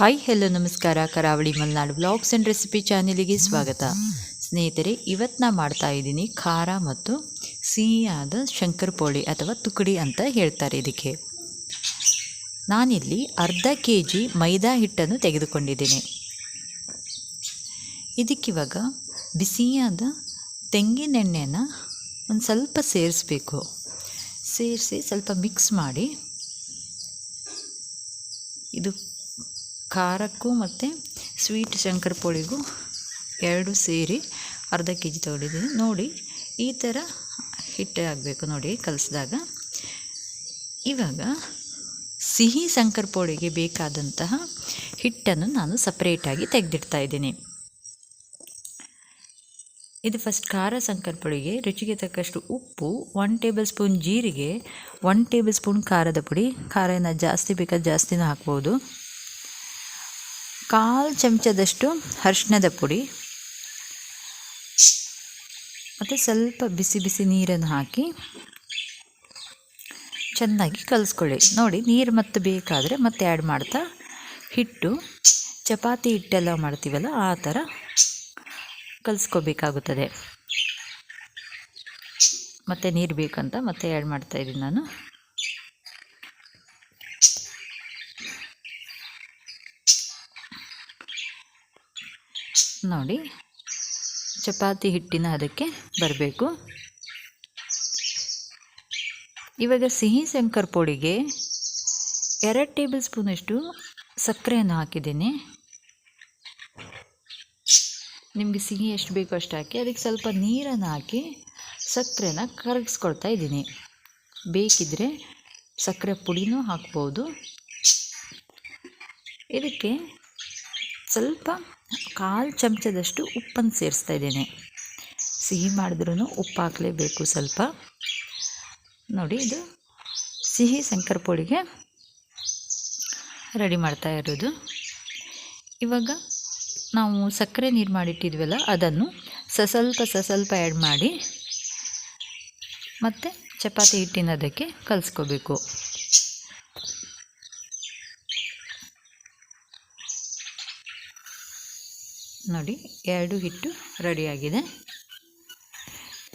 Hi hello ನಮಸ್ಕಾರ. Karavali Malenadu vlogs and recipe ಚಾನೆಲಿಗೆ ಸ್ವಾಗತ. ಸ್ನೇಹಿತರೆ, ಇವತ್ತು ನಾ ಮಾಡ್ತಾ ಇದ್ದೀನಿ ಖಾರ ಮತ್ತು ಸಿಹಿಯಾದ ಶಂಕರಪೋಳಿ ಅಥವಾ ತುಕಡಿ ಅಂತ ಹೇಳ್ತಾರೆ ಇದಕ್ಕೆ. ನಾನಿಲ್ಲಿ ಅರ್ಧ ಕೆ ಜಿ ಮೈದಾ ಹಿಟ್ಟನ್ನು ತೆಗೆದುಕೊಂಡಿದ್ದೀನಿ. ಇದಕ್ಕಿವಾಗ ಬಿಸಿಯಾದ ತೆಂಗಿನೆಣ್ಣೆನ ಒಂದು ಸ್ವಲ್ಪ ಸೇರಿಸ್ಬೇಕು. ಸೇರಿಸಿ ಸ್ವಲ್ಪ ಮಿಕ್ಸ್ ಮಾಡಿ ಇದು ಖಾರಕ್ಕೂ ಮತ್ತು ಸ್ವೀಟ್ ಶಂಕರಪೋಳಿಗೂ ಎರಡು ಸೇರಿ ಅರ್ಧ ಕೆ ಜಿ ತೊಗೊಂಡಿದ್ದೀನಿ ನೋಡಿ, ಈ ಥರ ಹಿಟ್ಟೆ ಆಗಬೇಕು ನೋಡಿ ಕಲಸಿದಾಗ. ಇವಾಗ ಸಿಹಿ ಶಂಕರಪೋಳಿಗೆ ಬೇಕಾದಂತಹ ಹಿಟ್ಟನ್ನು ನಾನು ಸಪ್ರೇಟಾಗಿ ತೆಗೆದಿಡ್ತಾ ಇದ್ದೀನಿ. ಇದು ಫಸ್ಟ್ ಖಾರ ಶಂಕರಪೊಳಿಗೆ ರುಚಿಗೆ ತಕ್ಕಷ್ಟು ಉಪ್ಪು ಒನ್ ಟೇಬಲ್ ಸ್ಪೂನ್ ಜೀರಿಗೆ ಒನ್ ಟೇಬಲ್ ಸ್ಪೂನ್ ಖಾರದ ಪುಡಿ. ಖಾರನ ಜಾಸ್ತಿ ಬೇಕಾದ್ರೆ ಜಾಸ್ತಿನೂ ಹಾಕ್ಬೋದು. ಕಾಲು ಚಮಚದಷ್ಟು ಅರಿಶಿಣದ ಪುಡಿ. ಮತ್ತು ಸ್ವಲ್ಪ ಬಿಸಿ ಬಿಸಿ ನೀರನ್ನು ಹಾಕಿ ಚೆನ್ನಾಗಿ ಕಲಿಸ್ಕೊಳ್ಳಿ. ನೋಡಿ, ನೀರು ಮತ್ತೆ ಬೇಕಾದರೆ ಮತ್ತೆ ಆ್ಯಡ್ ಮಾಡ್ತಾ ಹಿಟ್ಟು, ಚಪಾತಿ ಹಿಟ್ಟೆಲ್ಲ ಮಾಡ್ತೀವಲ್ಲ, ಆ ಥರ ಕಲಿಸ್ಕೋಬೇಕಾಗುತ್ತದೆ. ಮತ್ತೆ ನೀರು ಬೇಕಂತ ಮತ್ತೆ ಆ್ಯಡ್ ಮಾಡ್ತಾಯಿದ್ದೀನಿ ನಾನು. ನೋಡಿ. ಚಪಾತಿ ಹಿಟ್ಟಿನ ಅದಕ್ಕೆ ಬರಬೇಕು. ಇವಾಗ ಸಿಹಿ ಶಂಕರ್ ಪುಡಿಗೆ ಎರಡು ಟೇಬಲ್ ಸ್ಪೂನಷ್ಟು ಸಕ್ಕರೆಯನ್ನು ಹಾಕಿದ್ದೀನಿ. ನಿಮಗೆ ಸಿಹಿ ಎಷ್ಟು ಬೇಕೋ ಅಷ್ಟು ಹಾಕಿ, ಅದಕ್ಕೆ ಸ್ವಲ್ಪ ನೀರನ್ನು ಹಾಕಿ ಸಕ್ಕರೆನ ಕರಗಿಸ್ಕೊಳ್ತಾ ಇದ್ದೀನಿ. ಬೇಕಿದ್ದರೆ ಸಕ್ಕರೆ ಪುಡಿನೂ ಹಾಕ್ಬೋದು. ಇದಕ್ಕೆ ಸ್ವಲ್ಪ ಕಾಲು ಚಮಚದಷ್ಟು ಉಪ್ಪನ್ನು ಸೇರಿಸ್ತಾ ಇದ್ದೇನೆ. ಸಿಹಿ ಮಾಡಿದ್ರೂ ಉಪ್ಪು ಹಾಕಲೇಬೇಕು ಸ್ವಲ್ಪ. ನೋಡಿ, ಇದು ಸಿಹಿ ಶಂಕರಪೊಳಿಗೆ ರೆಡಿ ಮಾಡ್ತಾ ಇರೋದು. ಇವಾಗ ನಾವು ಸಕ್ಕರೆ ನೀರು ಮಾಡಿಟ್ಟಿದ್ವಲ್ಲ, ಅದನ್ನು ಸಸ್ವಲ್ಪ ಸಸ್ವಲ್ಪ ಆ್ಯಡ್ ಮಾಡಿ ಮತ್ತು ಚಪಾತಿ ಹಿಟ್ಟಿನ ಅದಕ್ಕೆ ಕಲಿಸ್ಕೋಬೇಕು. ನೋಡಿ, ಎರಡು ಹಿಟ್ಟು ರೆಡಿಯಾಗಿದೆ.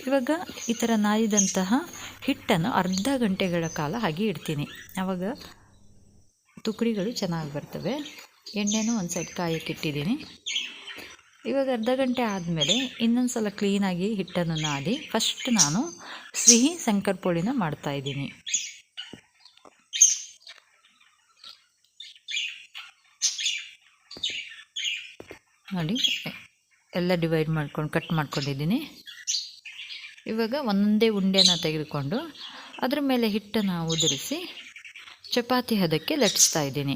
ಇವಾಗ ಈ ಥರ ನಾದಿದಂತಹ ಹಿಟ್ಟನ್ನು ಅರ್ಧ ಗಂಟೆಗಳ ಕಾಲ ಹಾಗೆ ಇಡ್ತೀನಿ. ಆವಾಗ ತುಕಡಿಗಳು ಚೆನ್ನಾಗಿ ಬರ್ತವೆ. ಎಣ್ಣೆನೂ ಒಂದು ಸೈಡ್ ಕಾಯಕ್ಕಿಟ್ಟಿದ್ದೀನಿ ಇವಾಗ ಅರ್ಧ ಗಂಟೆ ಆದಮೇಲೆ ಇನ್ನೊಂದು ಸಲ ಕ್ಲೀನಾಗಿ ಹಿಟ್ಟನ್ನು ನಾದಿ ಫಸ್ಟ್ ನಾನು ಸಿಹಿ ಶಂಕರ್ಪೋಳಿನ ಮಾಡ್ತಾಯಿದ್ದೀನಿ ನೋಡಿ, ಎಲ್ಲ ಡಿವೈಡ್ ಮಾಡ್ಕೊಂಡು ಕಟ್ ಮಾಡ್ಕೊಂಡಿದ್ದೀನಿ. ಇವಾಗ ಒಂದೇ ಉಂಡೆನ ತೆಗೆದುಕೊಂಡು ಅದರ ಮೇಲೆ ಹಿಟ್ಟನ್ನು ಉದುರಿಸಿ ಚಪಾತಿ ಹದಕ್ಕೆ ಲಟ್ಟಿಸ್ತಾ ಇದ್ದೀನಿ.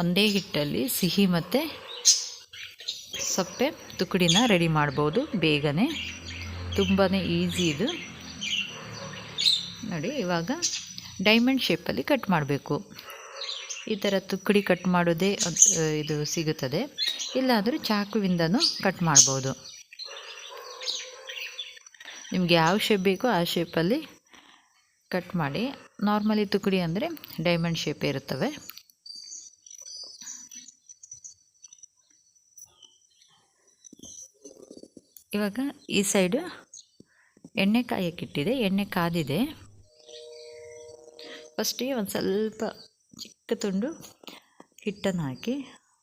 ಒಂದೇ ಹಿಟ್ಟಲ್ಲಿ ಸಿಹಿ ಮತ್ತು ಸಪ್ಪೆ ತುಕಡಿನ ರೆಡಿ ಮಾಡ್ಬೋದು ಬೇಗನೆ. ತುಂಬಾ ಈಸಿ ಇದು. ನೋಡಿ, ಇವಾಗ ಡೈಮಂಡ್ ಶೇಪಲ್ಲಿ ಕಟ್ ಮಾಡಬೇಕು. ಈ ಥರ ತುಕ್ಕಡಿ ಕಟ್ ಮಾಡೋದೇ ಇದು ಸಿಗುತ್ತದೆ. ಇಲ್ಲಾದರೂ ಚಾಕುವಿಂದನೂ ಕಟ್ ಮಾಡ್ಬೋದು. ನಿಮಗೆ ಯಾವ ಶೇಪ್ ಬೇಕೋ ಆ ಶೇಪಲ್ಲಿ ಕಟ್ ಮಾಡಿ. ನಾರ್ಮಲಿ ತುಕ್ಕಡಿ ಅಂದರೆ ಡೈಮಂಡ್ ಶೇಪ್ ಇರುತ್ತವೆ. ಇವಾಗ ಈ ಸೈಡು ಎಣ್ಣೆ ಕಾಯಕ್ಕಿಟ್ಟಿದೆ ಎಣ್ಣೆ ಕಾದಿದೆ. ಫಸ್ಟಿಗೆ ಒಂದು ಸ್ವಲ್ಪ ಚಿಕ್ಕ ತುಂಡು ಹಿಟ್ಟನ್ನು ಹಾಕಿ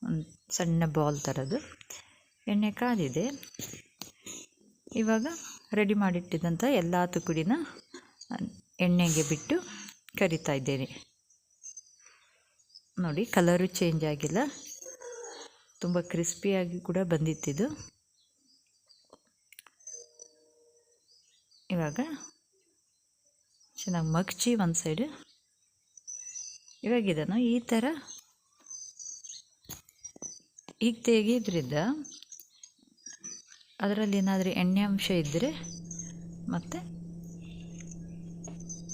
ಒಂದು ಸಣ್ಣ ಬಾಲ್ ಥರದ್ದು ಎಣ್ಣೆ ಕಾದಿದೆ. ಇವಾಗ ರೆಡಿ ಮಾಡಿಟ್ಟಿದ್ದಂಥ ಎಲ್ಲ ತುಕುಡಿನ ಎಣ್ಣೆಗೆ ಬಿಟ್ಟು ಕರಿತಾ ಇದ್ದೇನೆ. ನೋಡಿ ಕಲರು ಚೇಂಜ್ ಆಗಿಲ್ಲ. ತುಂಬ ಕ್ರಿಸ್ಪಿಯಾಗಿ ಕೂಡ ಬಂದಿತ್ತಿದು ಇವಾಗ ಚೆನ್ನಾಗಿ ಮಗ್ಚಿ ಒಂದು ಸೈಡು ಇವಾಗ ಇದನ್ನು ಈ ಥರ ಈಗ ತೆಗೆಯೋದ್ರಿಂದ ಅದರಲ್ಲಿ ಏನಾದರೂ ಎಣ್ಣೆ ಅಂಶ ಇದ್ದರೆ ಮತ್ತು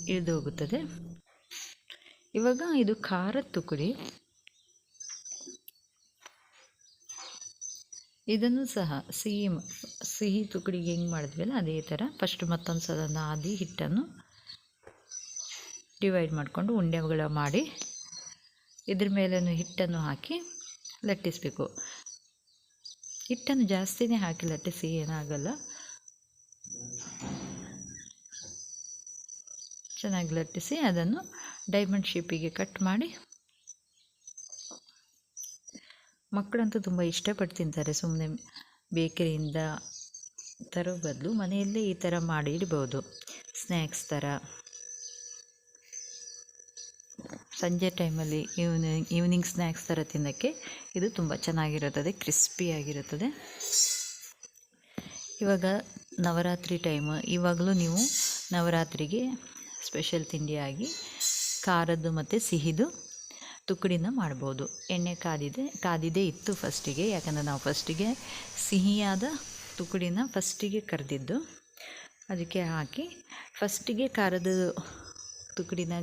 ಇಳಿದು ಹೋಗುತ್ತದೆ ಇವಾಗ ಇದು ಖಾರದ ತುಕಡಿ. ಇದನ್ನು ಸಹ ಸಿಹಿ ಸಿಹಿ ತುಕಡಿಗೆ ಹೆಂಗೆ ಮಾಡಿದ್ವಲ್ಲ ಅದೇ ಥರ ಫಸ್ಟ್ ಮತ್ತೊಂದು ಸಲ ನಾದಿ ಹಿಟ್ಟನ್ನು ಡಿವೈಡ್ ಮಾಡಿಕೊಂಡು ಉಂಡೆಗಳ ಮಾಡಿ ಇದ್ರ ಮೇಲೂ ಹಿಟ್ಟನ್ನು ಹಾಕಿ ಲಟ್ಟಿಸಬೇಕು. ಹಿಟ್ಟನ್ನು ಜಾಸ್ತಿನೇ ಹಾಕಿ ಲಟ್ಟಿಸಿ, ಏನಾಗಲ್ಲ. ಚೆನ್ನಾಗಿ ಲಟ್ಟಿಸಿ ಅದನ್ನು ಡೈಮಂಡ್ ಶೇಪಿಗೆ ಕಟ್ ಮಾಡಿ. ಮಕ್ಕಳಂತೂ ತುಂಬ ಇಷ್ಟಪಟ್ಟು ತಿಂತಾರೆ. ಸುಮ್ಮನೆ ಬೇಕರಿಯಿಂದ ತರೋ ಬದಲು ಮನೆಯಲ್ಲೇ ಈ ಥರ ಮಾಡಿ ಇಡ್ಬೋದು. ಸ್ನ್ಯಾಕ್ಸ್ ಥರ. ಸಂಜೆ ಟೈಮಲ್ಲಿ ಈವ್ನಿಂಗ್ ಈವ್ನಿಂಗ್ ಸ್ನ್ಯಾಕ್ಸ್ ಥರ ತಿನ್ನೋಕ್ಕೆ ಇದು ತುಂಬ ಚೆನ್ನಾಗಿರುತ್ತದೆ ಕ್ರಿಸ್ಪಿಯಾಗಿರುತ್ತದೆ ಇವಾಗ ನವರಾತ್ರಿ ಟೈಮ್ ಇವಾಗಲೂ ನೀವು ನವರಾತ್ರಿಗೆ ಸ್ಪೆಷಲ್ ತಿಂಡಿಯಾಗಿ ಖಾರದ್ದು ಮತ್ತು ಸಿಹಿದು ತುಕ್ಕಡಿನ ಮಾಡ್ಬೋದು. ಎಣ್ಣೆ ಕಾದಿದೆ ಕಾದಿದೆ ಇತ್ತು ಫಸ್ಟಿಗೆ ಯಾಕಂದರೆ ನಾವು ಫಸ್ಟಿಗೆ ಸಿಹಿಯಾದ ತುಕ್ಕಡಿನ ಫಸ್ಟಿಗೆ ಕರೆದಿದ್ದು. ಅದಕ್ಕೆ ಹಾಕಿ ಫಸ್ಟಿಗೆ ಖಾರದ ತುಕ್ಕಡಿನ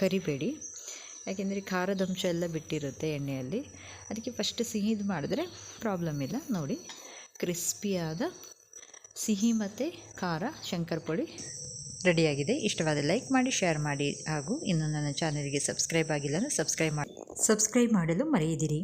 ಕರಿಬೇಡಿ. ಯಾಕೆಂದರೆ ಖಾರದ ಅಂಶ ಎಲ್ಲ ಬಿಟ್ಟಿರುತ್ತೆ ಎಣ್ಣೆಯಲ್ಲಿ. ಅದಕ್ಕೆ ಫಸ್ಟ್ ಸಿಹಿದು ಮಾಡಿದ್ರೆ ಪ್ರಾಬ್ಲಮ್ ಇಲ್ಲ, ನೋಡಿ. ಕ್ರಿಸ್ಪಿಯಾದ ಸಿಹಿ ಮತ್ತು ಖಾರ ಶಂಕರ್ ಪುಡಿ ರೆಡಿಯಾಗಿದೆ. ಇಷ್ಟವಾದ ಲೈಕ್ ಮಾಡಿ ಶೇರ್ ಮಾಡಿ ಹಾಗೂ ಇನ್ನು ನನ್ನ ಚಾನಲ್ಗೆ ಸಬ್ಸ್ಕ್ರೈಬ್ ಆಗಿಲ್ಲ ಸಬ್ಸ್ಕ್ರೈಬ್ ಮಾಡಿ ಸಬ್ಸ್ಕ್ರೈಬ್ ಮಾಡಲು ಮರೆಯದಿರಿ.